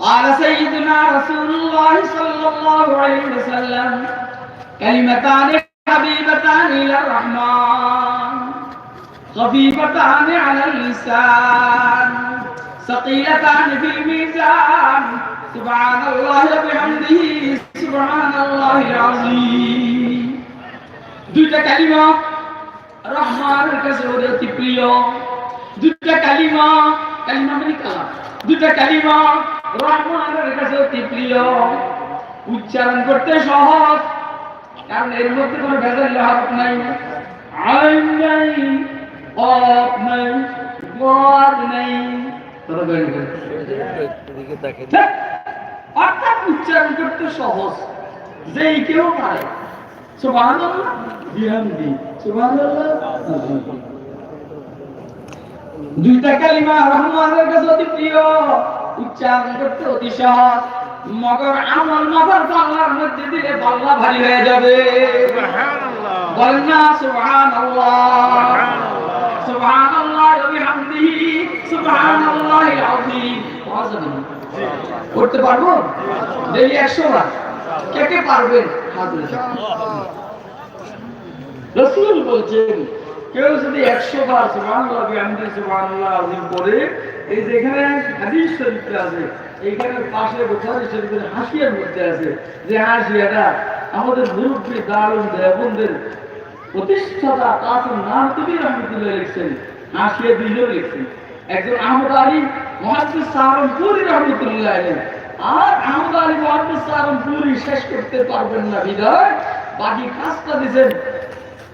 قال سيدنا رسول الله صلى الله عليه وسلم كلمتان حبيبتان إلى الرحمن خفيفتان على اللسان ثقيلتان في الميزان سبحان الله وبحمده سبحان الله العظيم দুইটা কালিমা রহমানের কাছে ওদের অতি প্রিয় দুইটা কালিমা কালিমা মানে কালাম দুইটা কালিমা রহমানের কাছে অতি প্রিয় উচ্চারণ করতে সহজ, কারণ এর মধ্যে কোনো ভেজাল হরফ নাই। আইন নাই অফ নাই গদ নাই। অর্থাৎ উচ্চারণ করতে সহজ। যেই কেউ পারে। সুবহানাল্লাহ, বিহামদি, সুবহানাল্লাহ দুইটা কালিমা রহমানের কাছে অতি প্রিয়। উচ্চারণ করতে অতি সহজ। মগর আমল মগর পাল্লার মধ্যে দিলে পাল্লা ভারী হয়ে যাবে। বলেন না সুবহানাল্লাহ। সুবহানাল্লাহ। ওয়া বিহামদিহি সুবহানাল্লাহিল আযীম করতে পারব? ডেইলি 100 বার। কে কে পারবেন? হাত রাসূল বলছেন কেউ যদি 100 বার সুবহানাল্লাহ, বিহামদিহি সুবহানাল্লাহ আযীম পড়ে, এই যে এখানে হাদিস শরীফে আছে, এইখানে পাশে বুখারী শরীফের হাসিয়ার মধ্যে আছে, যে হাসিয়াটা আমাদের মুরব্বী দারুণ দেবনদের প্রতিষ্ঠাতা কাসম নারতুবি রহমতুল্লাহ লিখছেন, হাসিয়া দুইজন লিখছেন। একজন আহমদ আলী মহাদ্দিস সাহারনপুরি রহমতুল্লাহ আলাইহি। আর আহমদ আলী মহাদ্দিস সাহারনপুরি শেষ করতে পারবেন না বিদায়, বাকি কাজটা দিয়েছেন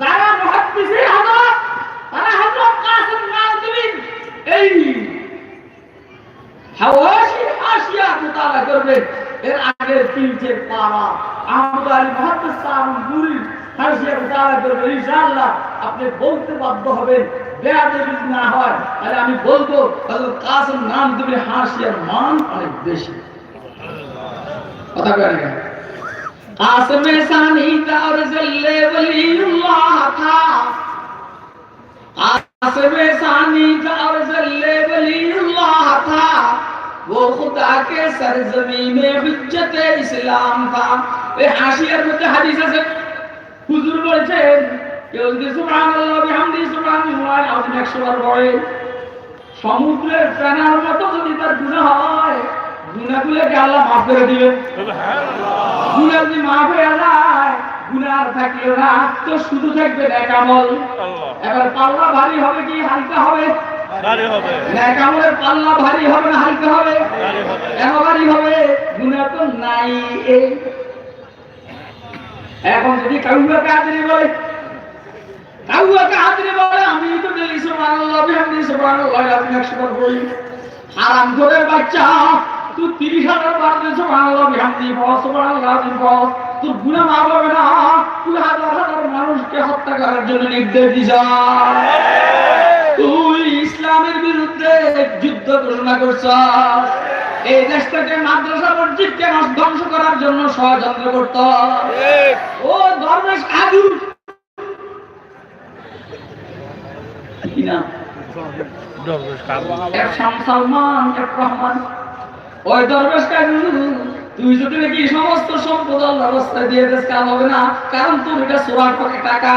যারা মুহাদ্দিসে হযরত, তারা হযরত কাসম নাম এই হাওয়াশি হাসিয়া মুতালা করবেন এর আগের তিনটে পারা আহমদ আলী মুহাদ্দিস সাহারনপুরি হাসিয়া মুতালা করবেন ইনশাআল্লাহ আপনি বলতে বাধ্য হবেন, বেয়াদবি না হয়, তাহলে আমি বলব কাসম নাম তুমি হাসিয়ার মান অনেক বেশি। কথা কয় না आसम सानी था और जल्ले वलीउल्लाह था आसम सानी था और जल्ले वलीउल्लाह था वो खुदा के सरजमी में बिज्जत इस्लाम था ये हाशियर मुतहदिस से हुजूर बोलते কেউ যদি সুবহান আল্লাহ বিহামদি সুবহান আল্লাহ আপনি একশো বার পড়ে সমুদ্রের ফেনার মতো যদি তার গুণা হয় গুণাগুলোকে আল্লাহ মাফ করে দিবেন সুবহানাল্লাহ গুনাহ যদি মাফ হয়ে যায় আর থাকল না তো শুধু থাকবে নেকামল এবার পাল্লা ভারী হবে কি হালকা হবে? নেকামলের পাল্লা ভারী হবে না হালকা হবে? ভারী হবে। গুনাহ তো নাই এই এখন যদি কাউকে হাজিরি বলে কাউকে হাজিরি বলে আমি তো সুবহানাল্লাহ বিহামদি সুবহানাল্লাহ আমি একশো বলি। হারাম করে বাচ্চা তুই তিরিশ হাজার বার দিয়ে সুবহানাল্লাহ বিহামদি বস বস তোর মাফ হবে না তুই হাজার হাজার মানুষকে হত্যা করার জন্য নির্দেশ দিস। তুই ইসলামের বিরুদ্ধে যুদ্ধ ঘোষণা করছস এই দেশটাকে মাদ্রাসা মসজিদকে ধ্বংস করার জন্য ষড়যন্ত্র করত। ও ধর্মেশ আদু। কি এক শাম- সালমান এক রহমান। ওই দরবেশ তুই যদি নাকি সমস্ত সম্পদ আল্লাহর রাস্তায় দিয়ে দেশ কাম হবে না। কারণ তোর এটা সোয়ার করে টাকা।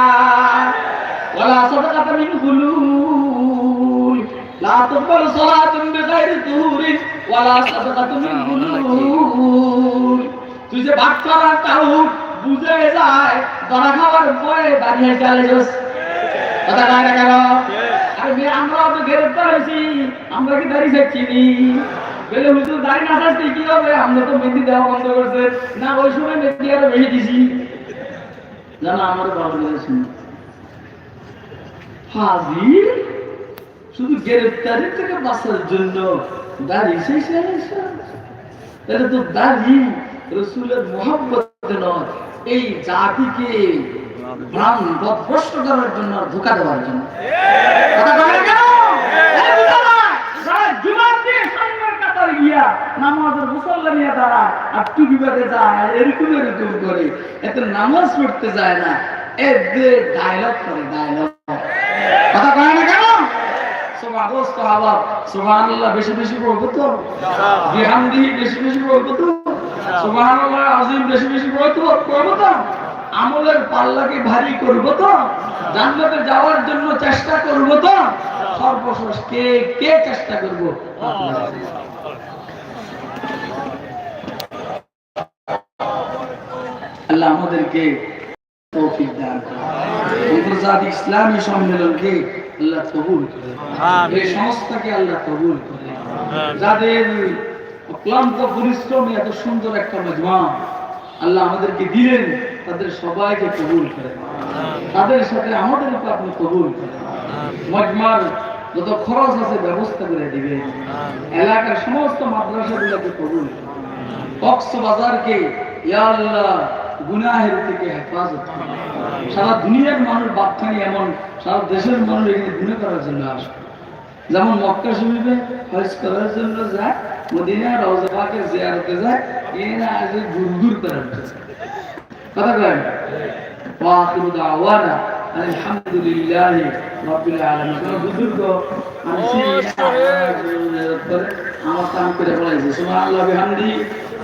ওলা সাদাকাতা মিন হুলুল। লা তুকবাল সালাতুন বিগাইরি তুহুরিন। ওয়ালা সাদাকাতুন মিন গুলুল তুই যে ভাত করার তাও বুঝে যায় ধরা খাওয়ার পরে দাঁড়িয়ে চলে যাস। কথা না কেন? আরে আমরা তো গ্রেফতার হয়েছি। আমরা কি দাঁড়িয়ে যাচ্ছি বলে হুজুর না থাকতে কি হবে? আমরা তো মেহেন্দি দেওয়া বন্ধ করছে। না, ওই সময় মেহেন্দি আরও বেশি দিছি। জানা আমার বাবা হাজির? শুধু থেকে বাঁচার জন্য শেষ এটা তো রসুলের নয়। এই জাতিকে ভ্রাম করার জন্য ধোকা দেওয়ার জন্য। কথা বলে না কেন? এই বুঝালা, যারা জুমার দিয়ে সামনের কাতারে গিয়া নামাজের মুসল্লা নিয়ে দাঁড়ায়। আর যায় এরকম এরকম করে। এত নামাজ পড়তে যায় না। এদের ডায়লগ করে ডায়লগ কথা কয় না কেন? আমলের পাল্লাকে ভারী করব তো? জান্নাতে যাওয়ার জন্য চেষ্টা করব তো? সর্বশেষ কে কে চেষ্টা করব? আল্লাহ আমাদেরকে তৌফিক দান করুন। আন্তর্জাতিক ইসলামী সম্মেলনকে আল্লাহ কবুল এই সংস্থাকে আল্লাহ কবুল করেন। যাদের অক্লান্ত পরিশ্রমে এত সুন্দর একটা মজমা আল্লাহ আমাদেরকে দিলেন তাদের সবাইকে কবুল করেন। তাদের সাথে আমাদেরকে আপনি কবুল করেন। মজমার যত খরচ আছে ব্যবস্থা করে দিবেন। এলাকার সমস্ত মাদ্রাসাগুলোকে কবুল করেন। কক্সবাজারকে ইয়া আল্লাহ গুনাহের থেকে হেফাজত সারা দুনিয়ার মানুষ বাপখানি এমন সারা দেশের মানুষ এখানে গুণে করার জন্য আসে যেমন মক্কা শরীফে হজ করার জন্য যায় মদিনা রওজা পাকে জিয়ারতে যায় এরা আজ গুরগুর করার জন্য কথা কয়? ওয়াখিরু দাওয়ানা আলহামদুলিল্লাহ রাব্বিল আলামিন। কোন বুজুর্গ আমি আমার কাম করে বলাইছে সুবহানাল্লাহ বিহামদি।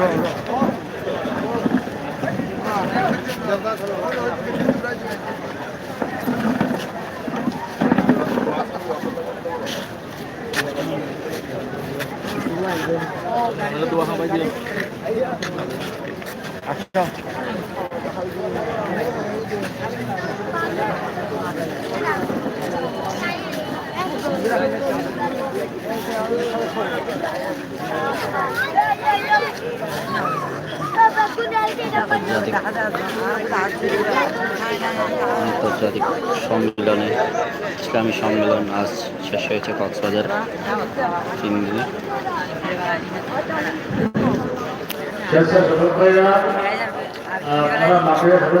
হচ্ছে আন্তর্জাতিক সম্মেলনে ইসলামী সম্মেলন আজ শেষ হয়েছে কক্সবাজার তিন দিনে। মাঠে ভালো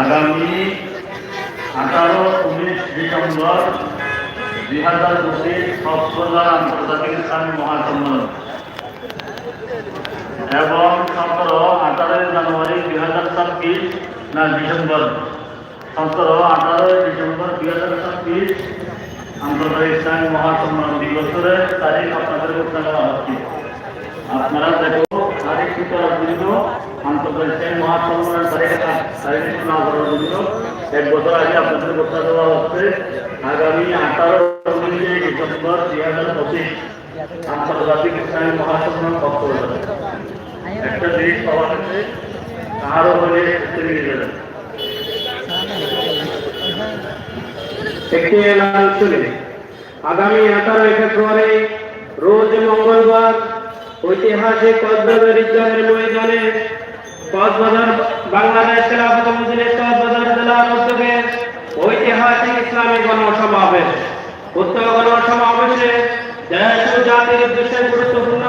আগামী আঠারো, উনিশ ডিসেম্বর দুই হাজার পঁচিশ কক্সবাজার আন্তর্জাতিক ইসলামী মহাসম্মেলন। এবং সতেরো, আঠারোই জানুয়ারি দুই হাজার ছাব্বিশ না ডিসেম্বর? সতেরো আঠারোই ডিসেম্বর দুই হাজার ছাব্বিশ আন্তর্জাতিক ইসলামী মহাসম্মান দিবসের তারিখ আপনাদের ঘোষণা করা হচ্ছে। আপনারা দেখো, তারিখ ঠিক করার জন্য আন্তর্জাতিক ইসলামী মহাসম্মানের তারিখ তারিখ ঘোষণা করার জন্য এক বছর আগে আপনাদের ঘোষণা দেওয়া হচ্ছে, আগামী আঠারো ডিসেম্বর দুই হাজার পঁচিশ আন্তর্জাতিক ইসলামী মহাসম্মান বক্তব্য একটা জিনিস পাওয়া গেছে কারও হলে চলে যাবে একটি আগামী আঠারোই ফেব্রুয়ারি রোজ মঙ্গলবার ঐতিহাসিক কক্সবাজার ঈদগাহের ময়দানে কক্সবাজার বাংলাদেশ খেলাফত মজলিস কক্সবাজার জেলার উদ্যোগে ঐতিহাসিক ইসলামী গণসমাবেশ। উক্ত গণসমাবেশে দেশ ও জাতির উদ্দেশ্যে গুরুত্বপূর্ণ